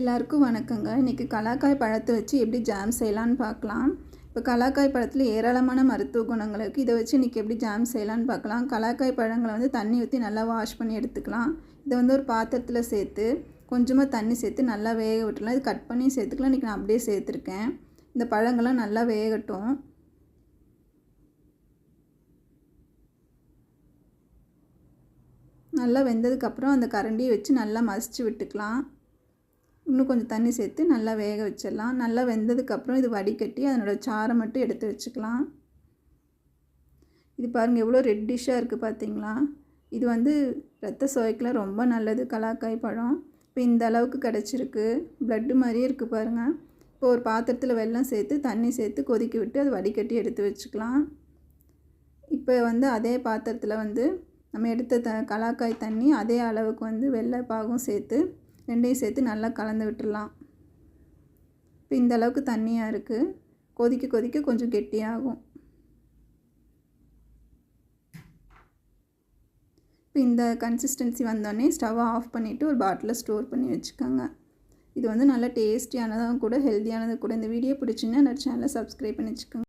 எல்லாருக்கும் வணக்கங்க. இன்றைக்கி கலாக்காய் பழத்தை வச்சு எப்படி ஜாம் செய்யலான்னு பார்க்கலாம். இப்போ கலாக்காய் பழத்தில் ஏராளமான மருத்துவ குணங்கள் இருக்குது இதை வச்சு இன்றைக்கி எப்படி ஜாம் செய்யலான்னு பார்க்கலாம். கலாக்காய் பழங்களை வந்து தண்ணி ஊற்றி நல்லா வாஷ் பண்ணி எடுத்துக்கலாம். இதை வந்து ஒரு பாத்திரத்தில் சேர்த்து கொஞ்சமாக தண்ணி சேர்த்து நல்லா வேக விட்டுலாம் இது கட் பண்ணி சேர்த்துக்கலாம். இன்றைக்கி நான் அப்படியே சேர்த்துருக்கேன். இந்த பழங்கள்லாம் நல்லா வேகட்டும். நல்லா வெந்ததுக்கப்புறம் அந்த கரண்டியை வச்சு நல்லா மசிச்சு விட்டுக்கலாம். இன்னும் கொஞ்சம் தண்ணி சேர்த்து நல்லா வேக வச்சிடலாம். நல்லா வெந்ததுக்கப்புறம் இது வடிகட்டி அதனோட சாரை மட்டும் எடுத்து வச்சுக்கலாம். இது பாருங்கள் எவ்வளோ ரெட்டிஷாக இருக்குது பார்த்தீங்களா இது வந்து ரத்த சுவைக்கில் ரொம்ப நல்லது. கலாக்காய் பழம் இப்போ இந்த அளவுக்கு கிடச்சிருக்கு. ப்ளட்டு மாதிரியே இருக்குது பாருங்கள் இப்போ ஒரு பாத்திரத்தில் வெல்லம் சேர்த்து தண்ணி சேர்த்து கொதிக்க விட்டு அது வடிகட்டி எடுத்து வச்சுக்கலாம். இப்போ வந்து அதே பாத்திரத்தில் வந்து நம்ம எடுத்த த கலாக்காய் தண்ணி அதே அளவுக்கு வந்து வெள்ளை பாகும் சேர்த்து ரெண்டையும் சேர்த்து நல்லா கலந்து விட்டுடலாம் இப்போ இந்த அளவுக்கு தண்ணியாக இருக்குது கொதிக்க கொதிக்க கொஞ்சம் கெட்டியாகும். இப்போ இந்த கன்சிஸ்டன்சி வந்தோடனே ஸ்டவ்வை ஆஃப் பண்ணிவிட்டு ஒரு பாட்டிலில் ஸ்டோர் பண்ணி வச்சுக்கோங்க. இது வந்து நல்லா டேஸ்டியானதும் கூட ஹெல்த்தியானதும் கூட. இந்த வீடியோ பிடிச்சிங்கன்னா என்னோட சேனலை சப்ஸ்கிரைப் பண்ணி வச்சுக்கோங்க.